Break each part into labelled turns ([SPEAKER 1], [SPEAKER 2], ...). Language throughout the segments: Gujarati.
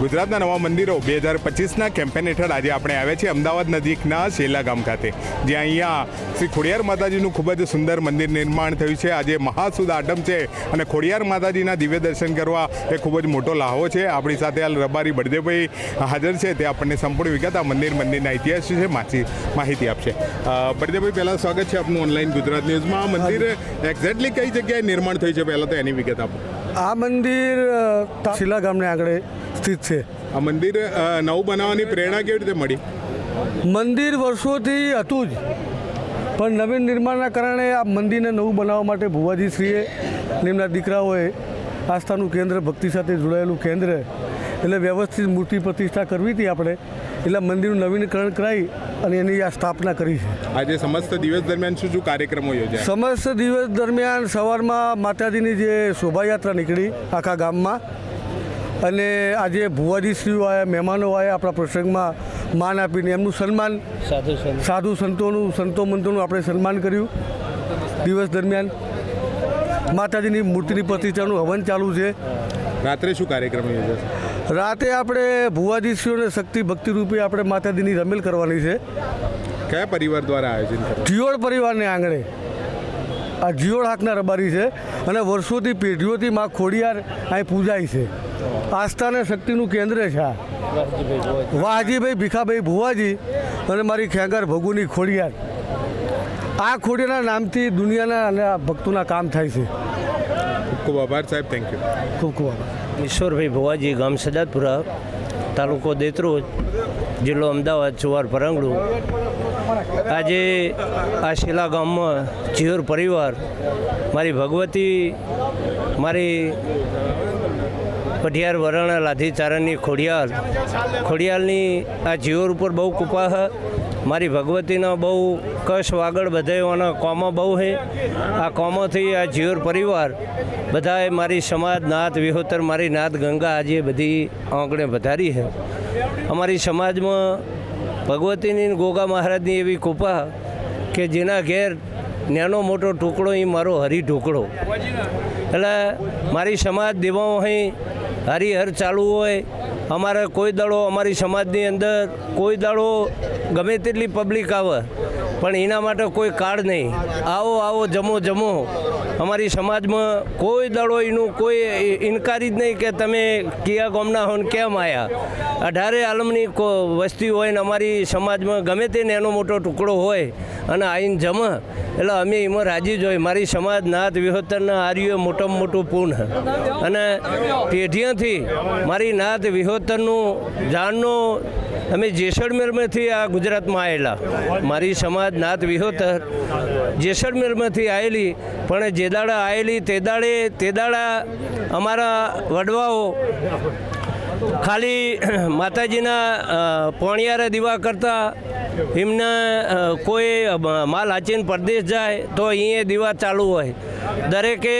[SPEAKER 1] ગુજરાતના નવા મંદિરો બે હજાર પચીસના કેમ્પેન હેઠળ આજે આપણે આવ્યા છીએ અમદાવાદ નજીકના શેલા ગામ ખાતે. જ્યાં અહીંયા શ્રી ખોડિયાર માતાજીનું ખૂબ જ સુંદર મંદિર નિર્માણ થયું છે. આજે મહાસુદ આટમ છે અને ખોડિયાર માતાજીના દિવ્ય દર્શન કરવા એ ખૂબ જ મોટો લાહો છે. આપણી સાથે હાલ રબારી બળદેવભાઈ હાજર છે. તે આપણને સંપૂર્ણ વિગત આ મંદિર મંદિરના ઇતિહાસ વિશે માહિતી માહિતી આપશે. બળદેવભાઈ પહેલાં સ્વાગત છે આપનું ઓનલાઈન ગુજરાત ન્યૂઝમાં. આ મંદિર એક્ઝેક્ટલી કઈ જગ્યાએ નિર્માણ થયું છે? પહેલાં તો એની વિગત આપો.
[SPEAKER 2] આ મંદિર શિલા ગામને આગળ સ્થિત છે.
[SPEAKER 1] આ મંદિર નવું બનાવવાની પ્રેરણા કેવી રીતે મળી?
[SPEAKER 2] મંદિર વર્ષોથી હતું જ. પણ નવીન નિર્માણના કારણે આ મંદિરને નવું બનાવવા માટે ભુવાજીશ્રીએ અને એમના દીકરાઓએ આસ્થાનું કેન્દ્ર ભક્તિ સાથે જોડાયેલું કેન્દ્ર એટલે વ્યવસ્થિત મૂર્તિ પ્રતિષ્ઠા કરવી હતી આપણે. એટલે મંદિરનું નવીનીકરણ કરાવી અને એની આ સ્થાપના કરી છે.
[SPEAKER 1] આજે સમસ્ત દિવસ દરમિયાન શું શું કાર્યક્રમો યોજાય?
[SPEAKER 2] સમસ્ત દિવસ દરમિયાન સવારમાં માતાજીની જે શોભાયાત્રા નીકળી આખા ગામમાં અને આજે ભુવાજી શ્રીઓ આવ્યા મહેમાનો આવ્યા આપણા પ્રસંગમાં માન આપીને એમનું સન્માન
[SPEAKER 3] સાધુ
[SPEAKER 2] સંતોનું સંતો મંતોનું આપણે સન્માન કર્યું. દિવસ દરમિયાન માતાજીની મૂર્તિની પ્રતિષ્ઠાનું હવન ચાલુ છે.
[SPEAKER 1] રાત્રે શું કાર્યક્રમ યોજાશે?
[SPEAKER 2] રાતે આપણે ભુવાજી શ્રીઓને શક્તિ ભક્તિ રૂપે આપણે માતાજીની રમેલ કરવાની છે.
[SPEAKER 1] કયા પરિવાર દ્વારા આયોજન
[SPEAKER 2] જીઓળ પરિવારને આંગણે. આ જીઓળ હાકના રબારી છે અને વર્ષોથી પેઢીઓથી માં ખોડિયાર અહીં પૂજાય છે. આસ્થા અને શક્તિનું કેન્દ્ર છે આ. વાહજીભાઈ ભીખાભાઈ ભુવાજી અને મારી ખેંગાર ભગુની ખોડિયાર. આ ખોડિયાના નામથી દુનિયાના અને આ ભક્તોના કામ થાય છે.
[SPEAKER 1] ખૂબ ખૂબ આભાર સાહેબ થેન્ક યુ
[SPEAKER 2] ખૂબ ખૂબ આભાર.
[SPEAKER 3] ઈશ્વરભાઈ ભુવાજી ગામ સદાતપુરા તાલુકો દેતરોજ જિલ્લો અમદાવાદ ચુવાર પરંગડું આજે આ શિલા ગામમાં ચિયોર પરિવાર મારી ભગવતી મારી પઢિયાર વરણ લાધી ચારણની ખોડિયાલ. ખોડિયાલની આ જીવર ઉપર બહુ કૃપા હ. મારી ભગવતીના બહુ કશ વાગડ બધાઓના કોમો બહુ છે આ કોમોથી આ જીવર પરિવાર બધાએ મારી સમાજ નાથ, વિહોતર, મારી નાથ, ગંગા આજે બધી આંગણે વધારી છે અમારી સમાજમાં ભગવતીની ગોગા મહારાજની એવી કૃપા કે જેના ઘેર નાનો મોટો ટુકડો એ મારો હરી ટુકડો એટલે મારી સમાજ દેવાઓ અહીં હરિહર ચાલુ હોય, અમારે કોઈ દાડો અમારી સમાજની અંદર કોઈ દાડો ગમે તેટલી પબ્લિક આવે, પણ એના માટે કોઈ કાર્ડ નહીં. આવો આવો, જમો જમો. અમારી સમાજમાં કોઈ દાડો એનું કોઈ ઇનકારી જ નહીં કે તમે કયા ગામના હો ને કેમ આવ્યા અઢારે આલમની વસ્તી હોય ને અમારી સમાજમાં ગમે તે નાનો મોટો ટુકડો હોય અને આવીને જમ. એટલે અમે એમાં રાજી જોઈએ મારી સમાજ નાત વિહોતરના આર્યો મોટામાં મોટું પૂર્ણ અને પેઢીઓથી મારી નાત વિહોતરનું જાણનું અમે જેસલમેરમાંથી આ ગુજરાતમાં આવેલા મારી સમાજ નાત વિહોતર જેસલમેરમાંથી આવેલી પણ જે દાડા આવેલી તે દાડે, તે દાડા અમારા વડવાઓ ખાલી માતાજીના પોણિયારે દીવા કરતા એમને કોઈ માલ હાચીને પરદેશ જાય તો અહીંયા દીવા ચાલુ હોય. દરેકે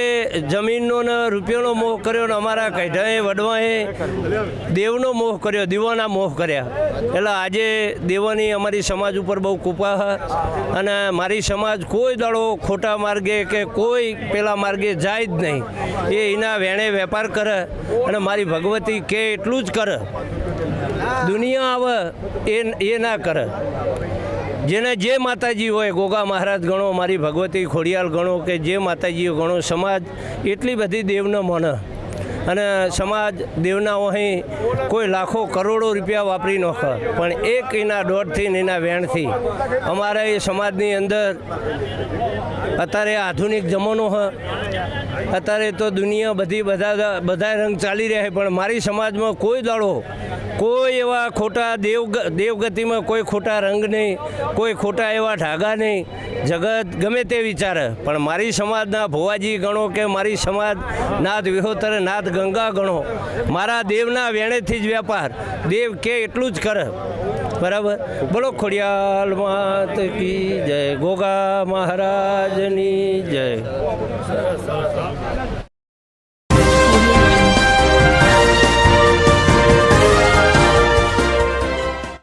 [SPEAKER 3] જમીનનો ને રૂપિયાનો મોહ કર્યો ને અમારા કૈઢાએ વડવાએ દેવનો મોહ કર્યો, દીવાના મોહ કર્યા. એટલે આજે દેવાની અમારી સમાજ ઉપર બહુ કૃપા અને મારી સમાજ કોઈ દાડો ખોટા માર્ગે કે કોઈ પેલા માર્ગે જાય જ નહીં. એ એના વેણે વેપાર કરે અને મારી ભગવતી કે એટલું જ કરે. દુનિયા આવે એ એ ના કરે. જેને જે માતાજી હોય, ગોગા મહારાજ ગણો, મારી ભગવતી ખોડિયાલ ગણો કે જે માતાજીઓ ગણો, સમાજ એટલી બધી દેવને મને. અને સમાજ દેવના અહીં કોઈ લાખો કરોડો રૂપિયા વાપરી નોખે પણ એક એના દોઢથી ને એના વેણથી અમારા એ સમાજની અંદર અત્યારે આધુનિક જમાનો હ. અત્યારે તો દુનિયા બધી બધા બધા રંગ ચાલી રહ્યા પણ મારી સમાજમાં કોઈ દાડો કોઈ એવા ખોટા દેવ દેવગતિમાં કોઈ ખોટા રંગ નહીં, કોઈ ખોટા એવા ઢાગા નહીં. જગત ગમે તે વિચારે, પણ મારી સમાજના ભોવાજી ગણો કે મારી સમાજ નાથ વિહોતર નાથ ગંગા ગણો, મારા દેવના વેણેથી જ વેપાર દેવ કે એટલું જ કરે. બરાબર? બોલો, ખોડિયાલ માત કી જય, ગોગા મહારાજની જય.